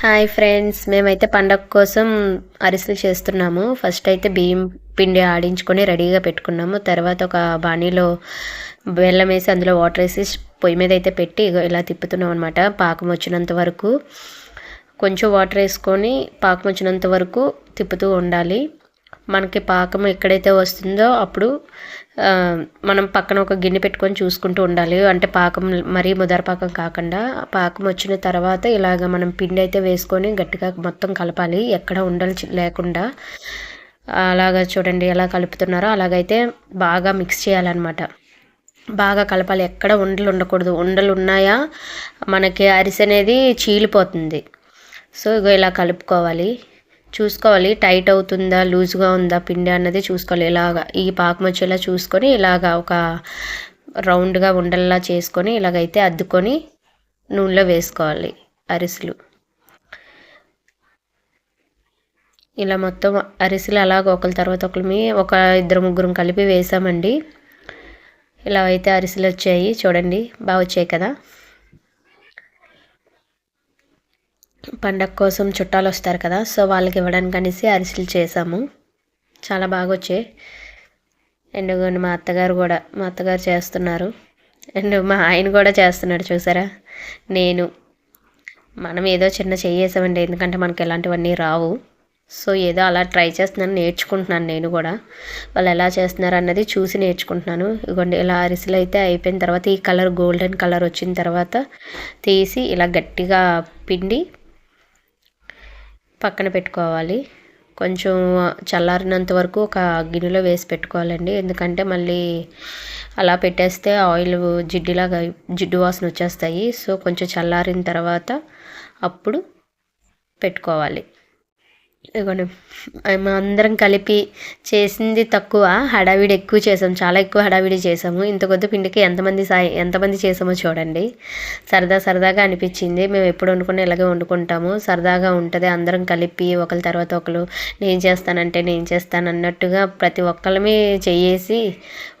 Hi friends మేమైతే పండగ కోసం అరిసెలు చేస్తున్నాము. ఫస్ట్ అయితే బియ్యం పిండి ఆడించుకొని రెడీగా పెట్టుకున్నాము. తర్వాత ఒక బాణీలో బెల్లం వేసి అందులో వాటర్ వేసి పొయ్యి మీద అయితే పెట్టి ఇలా తిప్పుతున్నాం అనమాట పాకం వచ్చినంత వరకు కొంచెం వాటర్ వేసుకొని పాకం వచ్చినంత వరకు తిప్పుతూ ఉండాలి. మనకి పాకం ఎక్కడైతే వస్తుందో అప్పుడు మనం పక్కన ఒక గిన్నె పెట్టుకొని చూసుకుంటూ ఉండాలి. అంటే పాకం మరీ ముదర పాకం కాకుండా పాకం వచ్చిన తర్వాత ఇలాగ మనం పిండి అయితే వేసుకొని గట్టిగా మొత్తం కలపాలి. ఎక్కడ ఉండలు లేకుండా. అలాగ చూడండి ఎలా కలుపుతున్నారో అలాగైతే బాగా మిక్స్ చేయాలన్నమాట. బాగా కలపాలి. ఎక్కడ ఉండలు ఉండకూడదు. ఉండలు ఉన్నాయా? మనకి అరిసె అనేది చీలిపోతుంది. సో ఇగో ఇలా కలుపుకోవాలి. చూసుకోవాలి. టైట్ అవుతుందా లూజ్గా ఉందా పిండి అన్నది చూసుకోవాలి. ఇలాగా ఈ పాకం వచ్చేలా చూసుకొని ఇలాగా ఒక రౌండ్గా ఉండల్లా చేసుకొని ఇలాగైతే అద్దుకొని నూనెలో వేసుకోవాలి అరిసెలు. ఇలా మొత్తం అరిసెలు అలాగ ఒకరి తర్వాత ఒకరి ఒక ఇద్దరు ముగ్గురం కలిపి వేసామండి. ఇలా అయితే అరిసెలు వచ్చాయి. చూడండి బాగా వచ్చాయి కదా. పండగ కోసం చుట్టాలు వస్తారు కదా సో వాళ్ళకి ఇవ్వడానికి అనేసి అరిసెలు చేసాము. చాలా బాగా వచ్చాయి అండ్ మా అత్తగారు కూడా మా అత్తగారు చేస్తున్నారు. అండ్ మా ఆయన కూడా చేస్తున్నాడు చూసారా? నేను మనం ఏదో చిన్న చేసామండి ఎందుకంటే మనకి ఎలాంటివన్నీ రావు. సో ఏదో అలా ట్రై చేస్తున్నాను నేర్చుకుంటున్నాను నేను కూడా. వాళ్ళు ఎలా చేస్తున్నారు అన్నది చూసి నేర్చుకుంటున్నాను. ఇదిగోండి ఇలా అరిసెలు అయితే అయిపోయిన తర్వాత ఈ కలర్ గోల్డెన్ కలర్ వచ్చిన తర్వాత తీసి ఇలా గట్టిగా పిండి పక్కన పెట్టుకోవాలి. కొంచెం చల్లారినంత వరకు ఒక గిన్నెలో వేసి పెట్టుకోవాలండి. ఎందుకంటే మళ్ళీ అలా పెట్టేస్తే ఆయిల్ జిడ్డులాగా జిడ్డు వాసన వచ్చేస్తాయి. సో కొంచెం చల్లారిన తర్వాత అప్పుడు పెట్టుకోవాలి. అందరం కలిపి చేసింది తక్కువ హడావిడి ఎక్కువ చేసాం. చాలా ఎక్కువ హడావిడి చేసాము. ఇంత కొద్ది పిండికి ఎంతమంది సాయి ఎంతమంది చేసామో చూడండి. సరదా సరదాగా అనిపించింది. మేము ఎప్పుడు వండుకుని ఇలాగే వండుకుంటాము. సరదాగా ఉంటుంది. అందరం కలిపి ఒకరి తర్వాత ఒకరు నేను చేస్తానంటే నేను చేస్తాను అన్నట్టుగా ప్రతి ఒక్కళ్ళమే చేసి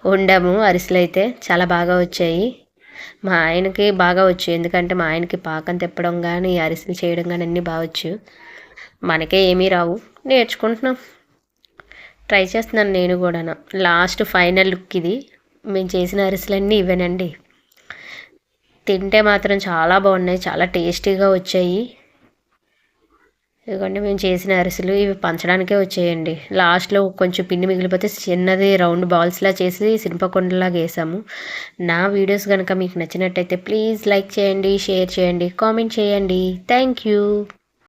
వండాము. అరిసెలు అయితే చాలా బాగా వచ్చాయి. మా ఆయనకి బాగా వచ్చు. ఎందుకంటే మా ఆయనకి పాకం తిప్పడం కానీ అరిసెలు చేయడం కానీ అన్నీ బాగా వచ్చు. మనకే ఏమీ రావు. నేర్చుకుంటున్నాం. ట్రై చేస్తున్నాను నేను కూడా లాస్ట్ ఫైనల్ లుక్ ఇది. మేము చేసిన అరిసెలన్నీ ఇవేనండి తింటే మాత్రం చాలా బాగున్నాయి. చాలా టేస్టీగా వచ్చాయి. ఇదిగోండి మేము చేసిన అరిసెలు ఇవి పంచడానికే వచ్చాయండి. లాస్ట్లో కొంచెం పిండి మిగిలిపోతే చిన్నది రౌండ్ బాల్స్లా చేసి సినిపకొండలాగా వేసాము. నా వీడియోస్ కనుక మీకు నచ్చినట్టయితే ప్లీజ్ లైక్ చేయండి షేర్ చేయండి కామెంట్ చేయండి. Thank you.